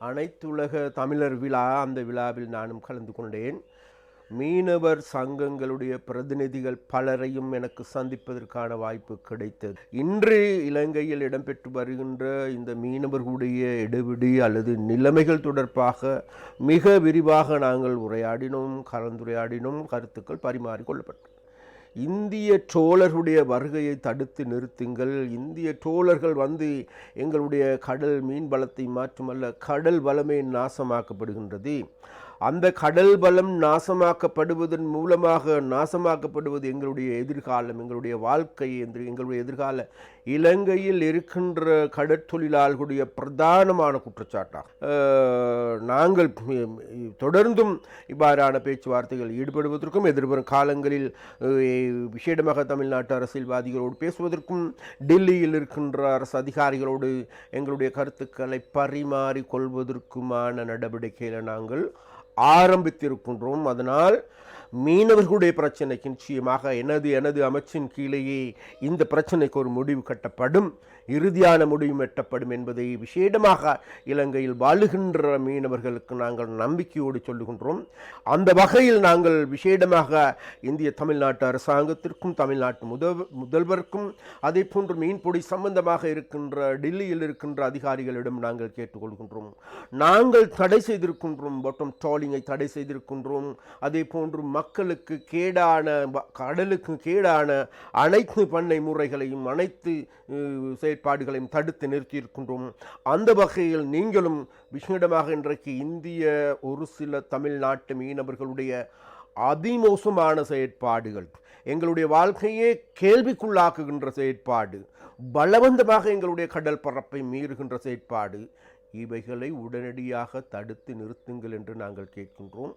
அனைத்துலக தமிழர் விழா அந்த விழாவில் நானும் கலந்து கொண்டேன். மீனவர் சங்கங்களுடைய பிரதிநிதிகள் பலரையும் எனக்கு சந்திப்பதற்கான வாய்ப்பு கிடைத்தது. இன்று இலங்கையில் இடம்பெற்று வருகின்ற இந்த மீனவர்களுடைய எடுபிடி அல்லது நிலைமைகள் தொடர்பாக மிக விரிவாக நாங்கள் உரையாடினோம் கலந்துரையாடினோம் கருத்துக்கள் பரிமாறிக்கொள்ளப்பட்டோம் இந்திய டோழர்களுடைய வருகையை தடுத்து நிறுத்துங்கள். இந்திய டோழர்கள் வந்து எங்களுடைய கடல் மீன் வளத்தை மாற்றுமல்ல கடல் வளமே நாசமாக்கப்படுகின்றது. அந்த கடல் பலம் நாசமாக்கப்படுவதன் மூலமாக நாசமாக்கப்படுவது எங்களுடைய எதிர்காலம் எங்களுடைய வாழ்க்கை என்று எங்களுடைய எதிர்கால இலங்கையில் இருக்கின்ற கடற்தொழிலாளர்களுடைய பிரதானமான குற்றச்சாட்டாகும். நாங்கள் தொடர்ந்தும் இவ்வாறான பேச்சுவார்த்தைகள் ஈடுபடுவதற்கும் எதிர்வரும் காலங்களில் விஷேடமாக விசேடமாக தமிழ்நாட்டு அரசியல்வாதிகளோடு பேசுவதற்கும் டெல்லியில் இருக்கின்ற அரசு அதிகாரிகளோடு எங்களுடைய கருத்துக்களை பரிமாறிக்கொள்வதற்குமான கொள்வதற்குமான நாங்கள் ஆரம்பித்திருக்கின்றோம். அதனால் மீனவர்களுடைய பிரச்சனைக்கு நிச்சயமாக எனது எனது அமைச்சின் கீழேயே இந்த பிரச்சனைக்கு ஒரு முடிவு கட்டப்படும். இறுதியான முடிவு எட்டப்படும் என்பதை விசேடமாக இலங்கையில் வாழுகின்ற மீனவர்களுக்கு நாங்கள் நம்பிக்கையோடு சொல்லுகின்றோம். அந்த வகையில் நாங்கள் விசேடமாக இந்திய தமிழ்நாட்டு அரசாங்கத்திற்கும் தமிழ்நாட்டு முதல் முதல்வருக்கும் அதே போன்று மீன்பிடி சம்பந்தமாக இருக்கின்ற டெல்லியில் இருக்கின்ற அதிகாரிகளிடம் நாங்கள் கேட்டுக்கொள்கின்றோம். நாங்கள் தடை செய்திருக்கின்றோம் பொட்டம் ட்ராலிங்கை தடை செய்திருக்கின்றோம். அதே போன்று மக்களுக்கு கேடான கடலுக்கு கேடான அனைத்து பண்ணை முறைகளையும் அனைத்து செயற்பாடுகளையும் தடுத்து நிறுத்தியிருக்கின்றோம். அந்த வகையில் நீங்களும் விஷயமாக இன்றைக்கு இந்திய ஒரு சில தமிழ்நாட்டு மீனவர்களுடைய அதிமோசமான செயற்பாடுகள் எங்களுடைய வாழ்க்கையே கேள்விக்குள்ளாக்குகின்ற செயற்பாடு பலவந்தமாக எங்களுடைய கடல் பரப்பை மீறுகின்ற செயற்பாடு இவைகளை உடனடியாக தடுத்து நிறுத்துங்கள் என்று நாங்கள் கேட்கின்றோம்.